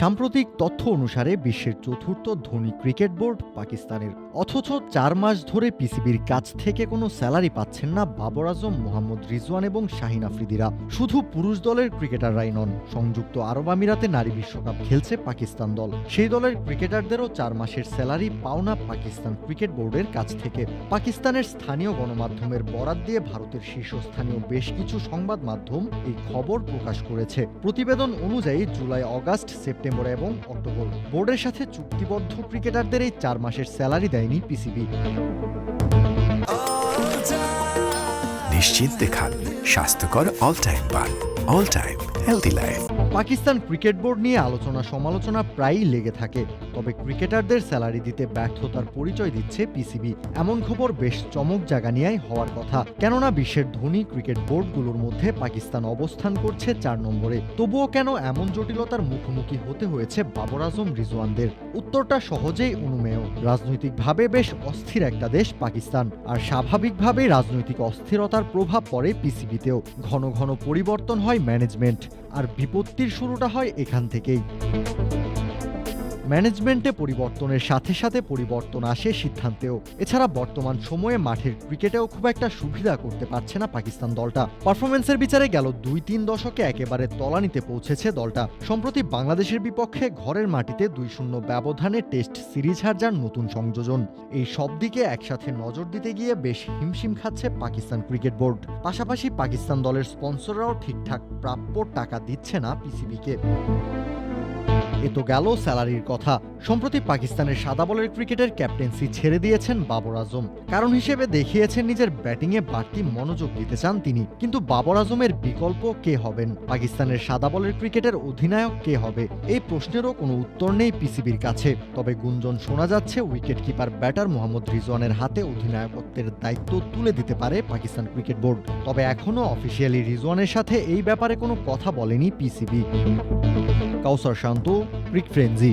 সাম্প্রতিক তথ্য অনুসারে বিশ্বের চতুর্থ ধনী ক্রিকেট বোর্ড পাকিস্তানের। অথচ চার মাস ধরে পিসিবির কাছ থেকে কোনো স্যালারি পাচ্ছেন না বাবর আজম, মোহাম্মদ রিজওয়ান এবং শাহিন আফ্রিদিরা। শুধু পুরুষ দলের ক্রিকেটাররাই নন, সংযুক্ত আরব আমিরাতে নারী বিশ্বকাপ খেলছে পাকিস্তান দল। সেই দলের ক্রিকেটারদেরও চার মাসের স্যালারি পাওনা পাকিস্তান ক্রিকেট বোর্ডের কাছ থেকে। পাকিস্তানের স্থানীয় গণমাধ্যমের বরাত দিয়ে ভারতের শীর্ষস্থানীয় বেশ কিছু সংবাদ মাধ্যম এই খবর প্রকাশ করেছে। প্রতিবেদন অনুযায়ী জুলাই, অগাস্ট, সেপ্টেম্বর এবং অক্টোবর। বোর্ডের সাথে চুক্তিবদ্ধ ক্রিকেটারদের এই চার মাসের স্যালারি দেয়নি পিসিবি। নিশ্চিন্তে খান। স্বাস্থ্যকর অল টাইম পান all time healthy life Pakistan cricket board নিয়ে আলোচনা সমালোচনা প্রায়ই লেগে থাকে। তবে ক্রিকেটারদের স্যালারি দিতে ব্যর্থতার পরিচয় দিচ্ছে পিসিবি। এমন খবর বেশ চমক জাগা নিয়েই হওয়ার কথা। কেননা বিশ্বের ধনী ক্রিকেট বোর্ডগুলোর মধ্যে পাকিস্তান অবস্থান করছে চার নম্বরে। তবুও কেন এমন জটিলতার মুখোমুখি হতে হয়েছে বাবর আজম, রিজওয়ানদের? উত্তরটা সহজেই অনুমেয়। রাজনৈতিকভাবে বেশ অস্থির একটা দেশ পাকিস্তান। আর স্বাভাবিকভাবেই রাজনৈতিক অস্থিরতার প্রভাব পড়ে পিসিবিতেও। ঘন ঘন পরিবর্তন হয় ম্যানেজমেন্ট। আর বিপত্তির শুরুটা হয় এখান থেকেই। ম্যানেজমেন্টে পরিবর্তনের সাথে সাথে পরিবর্তন আসে সিদ্ধান্তেও। এছাড়া বর্তমান সময়ে মাঠের ক্রিকেটেও খুব একটা সুবিধা করতে পারছে না পাকিস্তান দলটা। পারফরমেন্সের বিচারে গেল দুই তিন দশকে একেবারে তলানিতে পৌঁছেছে দলটা। সম্প্রতি বাংলাদেশের বিপক্ষে ঘরের মাটিতে দুই শূন্য ব্যবধানে টেস্ট সিরিজ হার যার নতুন সংযোজন। এই সব দিকে একসাথে নজর দিতে গিয়ে বেশ হিমশিম খাচ্ছে পাকিস্তান ক্রিকেট বোর্ড। পাশাপাশি পাকিস্তান দলের স্পন্সররাও ঠিকঠাক প্রাপ্য টাকা দিচ্ছে না পিসিবিকে। এ তো গেল স্যালারির কথা। সম্প্রতি পাকিস্তানের সাদা বলের ক্রিকেটের ক্যাপ্টেন্সি ছেড়ে দিয়েছেন বাবর আজম। কারণ হিসেবে দেখিয়েছেন নিজের ব্যাটিংয়ে বাড়তি মনোযোগ দিতে চান তিনি। কিন্তু বাবর আজমের বিকল্প কে হবেন? পাকিস্তানের সাদা বলের ক্রিকেটের অধিনায়ক কে হবে? এই প্রশ্নেরও কোনো উত্তর নেই পিসিবির কাছে। তবে গুঞ্জন শোনা যাচ্ছে উইকেট কিপার ব্যাটার মোহাম্মদ রিজওয়ানের হাতে অধিনায়কত্বের দায়িত্ব তুলে দিতে পারে পাকিস্তান ক্রিকেট বোর্ড। তবে এখনও অফিসিয়ালি রিজওয়ানের সাথে এই ব্যাপারে কোনো কথা বলেনি পিসিবি। কাউসার শান্ত ক্রিক ফ্রেন্জি